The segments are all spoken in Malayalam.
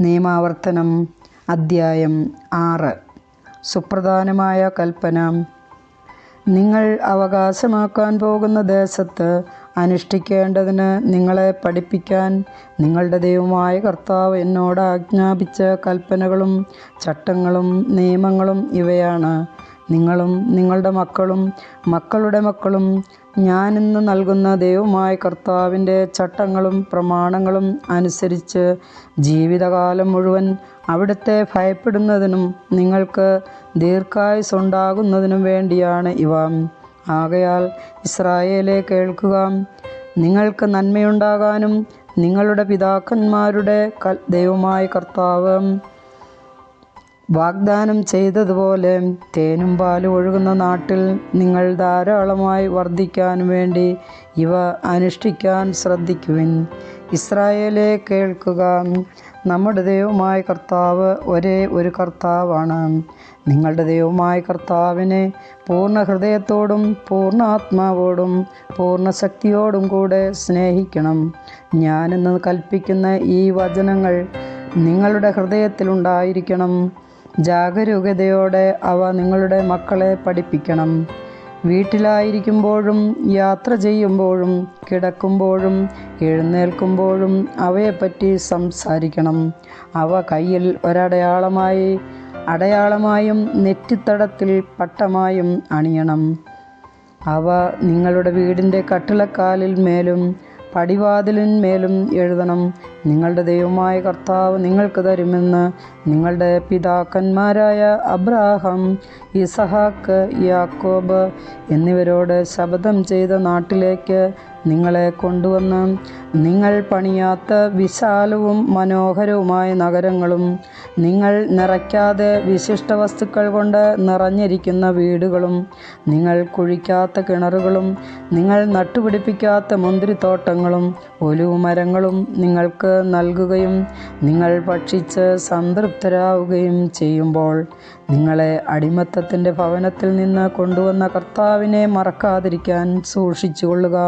നിയമാവർത്തനം അദ്ധ്യായം ആറ്. സുപ്രധാനമായ കൽപ്പന. നിങ്ങൾ അവകാശമാക്കാൻ പോകുന്ന ദേശത്ത് അനുഷ്ഠിക്കേണ്ടതിന് നിങ്ങളെ പഠിപ്പിക്കാൻ നിങ്ങളുടെ ദൈവമായ കർത്താവ് എന്നോട് ആജ്ഞാപിച്ച കൽപ്പനകളും ചട്ടങ്ങളും നിയമങ്ങളും ഇവയാണ്. നിങ്ങളും നിങ്ങളുടെ മക്കളും മക്കളുടെ മക്കളും ഞാനിന്ന് നൽകുന്ന ദൈവമായ കർത്താവിന്റെ ചട്ടങ്ങളും പ്രമാണങ്ങളും അനുസരിച്ച് ജീവിതകാലം മുഴുവൻ അവിടുത്തെ ഭയപ്പെടുന്നതിനും നിങ്ങൾക്ക് ദീർഘായുസ് ഉണ്ടാകുന്നതിനും വേണ്ടിയാണ് ഇവ. ആകയാൽ ഇസ്രായേലെ കേൾക്കുക. നിങ്ങൾക്ക് നന്മയുണ്ടാകാനും നിങ്ങളുടെ പിതാക്കന്മാരുടെ ദൈവമായ കർത്താവ് വാഗ്ദാനം ചെയ്തതുപോലെ തേനും പാലും ഒഴുകുന്ന നാട്ടിൽ നിങ്ങൾ ധാരാളമായി വർദ്ധിക്കാൻ വേണ്ടി ഇവ അനുഷ്ഠിക്കാൻ ശ്രദ്ധിക്കുവിൻ. ഇസ്രായേലെ കേൾക്കുക. നമ്മുടെ ദൈവമായ കർത്താവ് ഒരേ ഒരു കർത്താവാണ്. നിങ്ങളുടെ ദൈവമായ കർത്താവിനെ പൂർണ ഹൃദയത്തോടും പൂർണ ആത്മാവോടും പൂർണ ശക്തിയോടും കൂടെ സ്നേഹിക്കണം. ഞാനിന്ന് കൽപ്പിക്കുന്ന ഈ വചനങ്ങൾ നിങ്ങളുടെ ഹൃദയത്തിലുണ്ടായിരിക്കണം. ജാഗരൂകതയോടെ അവ നിങ്ങളുടെ മക്കളെ പഠിപ്പിക്കണം. വീട്ടിലായിരിക്കുമ്പോഴും യാത്ര ചെയ്യുമ്പോഴും കിടക്കുമ്പോഴും എഴുന്നേൽക്കുമ്പോഴും അവയെപ്പറ്റി സംസാരിക്കണം. അവ കയ്യിൽ ഒരടയാളമായി അടയാളമായും നെറ്റിത്തടത്തിൽ പട്ടമായും അണിയണം. അവ നിങ്ങളുടെ വീടിന്റെ കട്ടിളക്കാലിൽ മേലും പടിവാതിലിന്മേലും എഴുതണം. നിങ്ങളുടെ ദൈവമായ കർത്താവ് നിങ്ങൾക്ക് തരുമെന്ന് നിങ്ങളുടെ പിതാക്കന്മാരായ അബ്രാഹം ഇസഹാക്ക് യാക്കോബ് എന്നിവരോട് ശപഥം ചെയ്ത നാട്ടിലേക്ക് നിങ്ങളെ കൊണ്ടുവന്ന് നിങ്ങൾ പണിയാത്ത വിശാലവും മനോഹരവുമായ നഗരങ്ങളും നിങ്ങൾ നിറയ്ക്കാതെ വിശിഷ്ട വസ്തുക്കൾ കൊണ്ട് നിറഞ്ഞിരിക്കുന്ന വീടുകളും നിങ്ങൾ കുഴിക്കാത്ത കിണറുകളും നിങ്ങൾ നട്ടുപിടിപ്പിക്കാത്ത മുന്തിരിത്തോട്ടങ്ങളും ഒലിവുമരങ്ങളും നിങ്ങൾക്ക് നൽകുകയും നിങ്ങൾ ഭക്ഷിച്ച് സംതൃപ്തരാവുകയും ചെയ്യുമ്പോൾ നിങ്ങളെ അടിമത്തത്തിന്റെ ഭവനത്തിൽ നിന്ന് കൊണ്ടുവന്ന കർത്താവിനെ മറക്കാതിരിക്കാൻ സൂക്ഷിച്ചുകൊള്ളുക.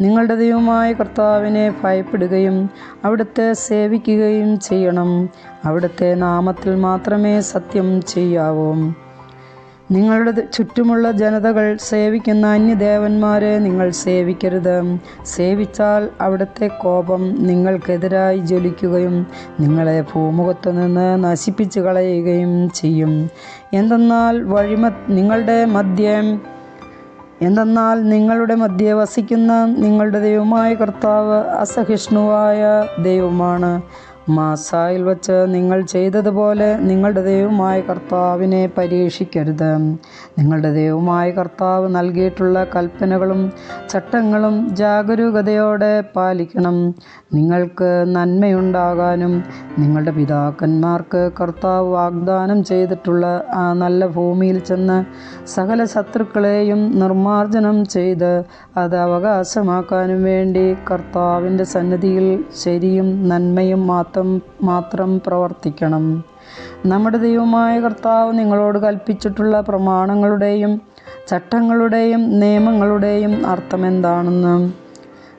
നിങ്ങളുടെ ദൈവമായ കർത്താവിനെ ഭയപ്പെടുകയും അവിടുത്തെ സേവിക്കുകയും ചെയ്യണം. അവിടുത്തെ നാമത്തിൽ മാത്രമേ സത്യം ചെയ്യാവൂ. നിങ്ങളുടെ ചുറ്റുമുള്ള ജനതകൾ സേവിക്കുന്ന അന്യദേവന്മാരെ നിങ്ങൾ സേവിക്കരുത്. സേവിച്ചാൽ അവിടുത്തെ കോപം നിങ്ങൾക്കെതിരായി ജ്വലിക്കുകയും നിങ്ങളെ ഭൂമുഖത്തു നിന്ന് നശിപ്പിച്ചു കളയുകയും ചെയ്യും. എന്തെന്നാൽ വഴിമ നിങ്ങളുടെ മദ്യം എന്തെന്നാൽ നിങ്ങളുടെ മധ്യേ വസിക്കുന്ന നിങ്ങളുടെ ദൈവമായ കർത്താവ് അസഹിഷ്ണുവായ ദൈവമാണ്. മാസായിൽ വച്ച് നിങ്ങൾ ചെയ്തതുപോലെ നിങ്ങളുടെ ദൈവമായ കർത്താവിനെ പരീക്ഷിക്കരുത്. നിങ്ങളുടെ ദൈവമായ കർത്താവ് നൽകിയിട്ടുള്ള കൽപ്പനകളും ചട്ടങ്ങളും ജാഗരൂകതയോടെ പാലിക്കണം. നിങ്ങൾക്ക് നന്മയുണ്ടാകാനും നിങ്ങളുടെ പിതാക്കന്മാർക്ക് കർത്താവ് വാഗ്ദാനം ചെയ്തിട്ടുള്ള ആ നല്ല ഭൂമിയിൽ ചെന്ന് സകല ശത്രുക്കളെയും നിർമാർജനം ചെയ്ത് അത് അവകാശമാക്കാനും വേണ്ടി കർത്താവിന്റെ സന്നിധിയിൽ ശരിയും നന്മയും മാത്രം മാത്രം പ്രവർത്തിക്കണം. നമ്മുടെ ദൈവമായ കർത്താവ് നിങ്ങളോട് കൽപ്പിച്ചിട്ടുള്ള പ്രമാണങ്ങളുടെയും ചട്ടങ്ങളുടെയും നിയമങ്ങളുടെയും അർത്ഥമെന്താണെന്ന്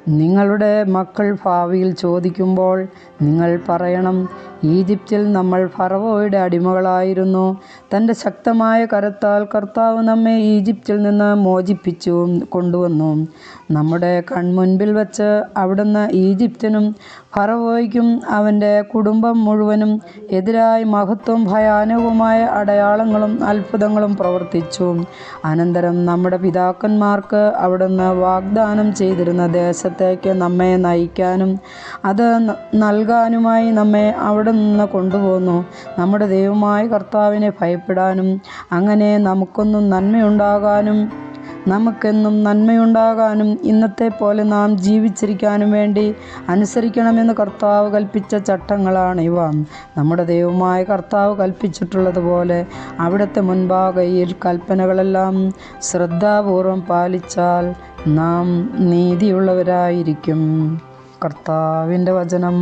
നിങ്ങളുടെ മക്കൾ ഭാവിയിൽ ചോദിക്കുമ്പോൾ നിങ്ങൾ പറയണം ഈജിപ്തിൽ നമ്മൾ ഫറവോയുടെ അടിമകളായിരുന്നു. തന്റെ ശക്തമായ കരത്താൽ കർത്താവ് നമ്മെ ഈജിപ്തിൽ നിന്ന് മോചിപ്പിച്ചു കൊണ്ടുവന്നു. നമ്മുടെ കൺമുൻപിൽ വച്ച് അവിടുന്ന് ഈജിപ്തിനും ഫറവോയ്ക്കും അവന്റെ കുടുംബം മുഴുവനും എതിരായി മഹത്വം ഭയാനകവുമായ അടയാളങ്ങളും അത്ഭുതങ്ങളും പ്രവർത്തിച്ചു. അനന്തരം നമ്മുടെ പിതാക്കന്മാർക്ക് അവിടുന്ന് വാഗ്ദാനം ചെയ്തിരുന്ന ദേശത്തേക്ക് നമ്മെ നയിക്കാനും അത് നൽകാനുമായി നമ്മെ അവിടെ നിന്ന് കൊണ്ടുപോകുന്നു. നമ്മുടെ ദൈവമായ കർത്താവിനെ ഭയപ്പെടാനും അങ്ങനെ നമുക്കൊന്നും നന്മയുണ്ടാകാനും നമുക്കെന്നും നന്മയുണ്ടാകാനും ഇന്നത്തെ പോലെ നാം ജീവിച്ചിരിക്കാനും വേണ്ടി അനുസരിക്കണമെന്ന് കർത്താവ് കൽപ്പിച്ച ചട്ടങ്ങളാണ് ഇവ. നമ്മുടെ ദൈവമായ കർത്താവ് കൽപ്പിച്ചിട്ടുള്ളതുപോലെ അവിടുത്തെ മുൻപാകെ ഈ കൽപ്പനകളെല്ലാം ശ്രദ്ധാപൂർവം പാലിച്ചാൽ നാം നീതിയുള്ളവരായിരിക്കും. കർത്താവിന്റെ വചനം.